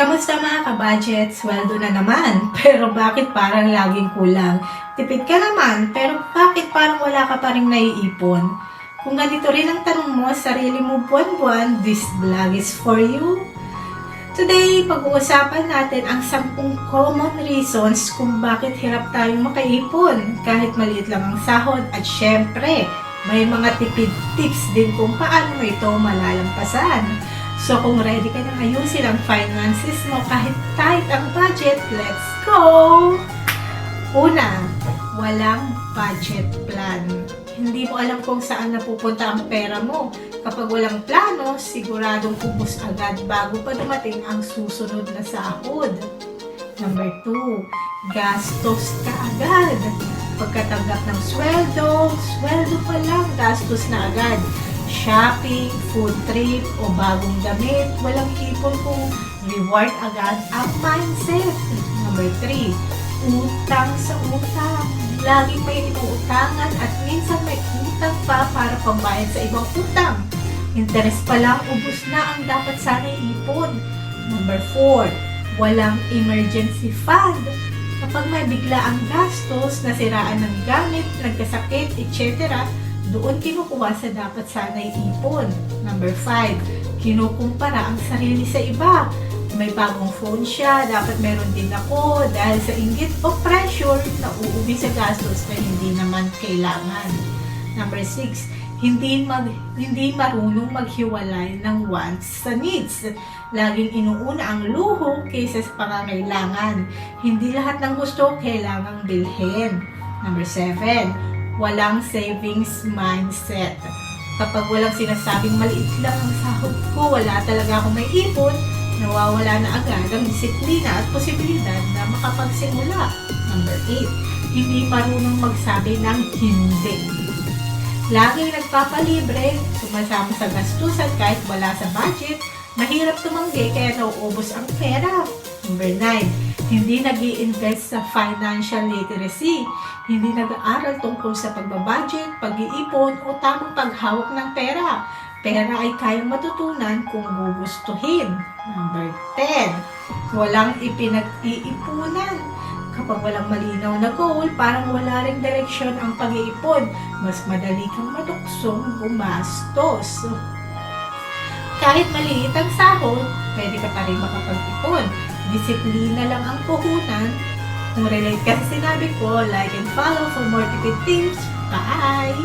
Kamusta mga ka-budget? Sweldo na naman. Pero bakit parang laging kulang? Tipid ka naman, pero bakit parang wala ka pa rin naiipon? Kung ganito rin ang tanong mo sa sarili mo buwan-buwan, this vlog is for you. Today, pag-uusapan natin ang 10 common reasons kung bakit hirap tayong makaipon kahit maliit lang ang sahod at syempre, may mga tipid tips din kung paano ito malalampasan. So kung ready ka nang ayusin ang finances mo kahit tight ang budget, let's go! Una, walang budget plan. Hindi mo alam kung saan napupunta ang pera mo. Kapag walang plano, siguradong ubos agad bago pa dumating ang susunod na sahod. Number 2, gastos ka agad. Pagkatanggap ng sweldo, sweldo pa lang, gastos na agad. Shopping, food trip, o bagong damit, walang ipon kung reward agad ang mindset. Number 3, utang sa utang. Laging may inuutangan at minsan may utang pa para pambayad sa ibang utang. Interes pa lang, ubus na ang dapat sana ipon. Number 4, walang emergency fund. Kapag may bigla ang gastos, nasiraan ng gamit, nagkasakit, etc., doon kinukuha sa dapat sana ipon. Number 5, kinukumpara ang sarili sa iba. May bagong phone siya, dapat meron din ako dahil sa inggit o pressure na uuwi sa gastos na hindi naman kailangan. Number 6, hindi mag hindi marunong maghiwalay ng wants sa needs. Laging inuuna ang luho kaysa sa pangangailangan. Hindi lahat ng gusto kailangang bilhin. Number 7, walang savings mindset. Kapag walang sinasabing maliit lang ang sahod ko, wala talaga akong may ipon, nawawala na agad ang disiplina at posibilidad na makapagsimula. Number 8, hindi marunong magsabi ng hindi. Laging nagpapalibre, sumasama sa gastusan kahit wala sa budget, mahirap tumanggi kaya nauubos ang pera. Number 9, hindi nag invest sa financial literacy. Hindi nag-aaral tungkol sa pagbabudget, pag-iipon o tamang paghawak ng pera. Pera ay kayang matutunan kung gugustuhin. Number 10, walang ipinag-iipunan. Kapag walang malinaw na goal, parang wala ring direksyon ang pag-iipon. Mas madali kang matuksong gumastos. Kahit maliit ang sahod, pwede ka pa rin makapag-ipon. Disiplina lang ang puhunan. Kung relate ka sa sinabi ko, like and follow for more tips. Bye!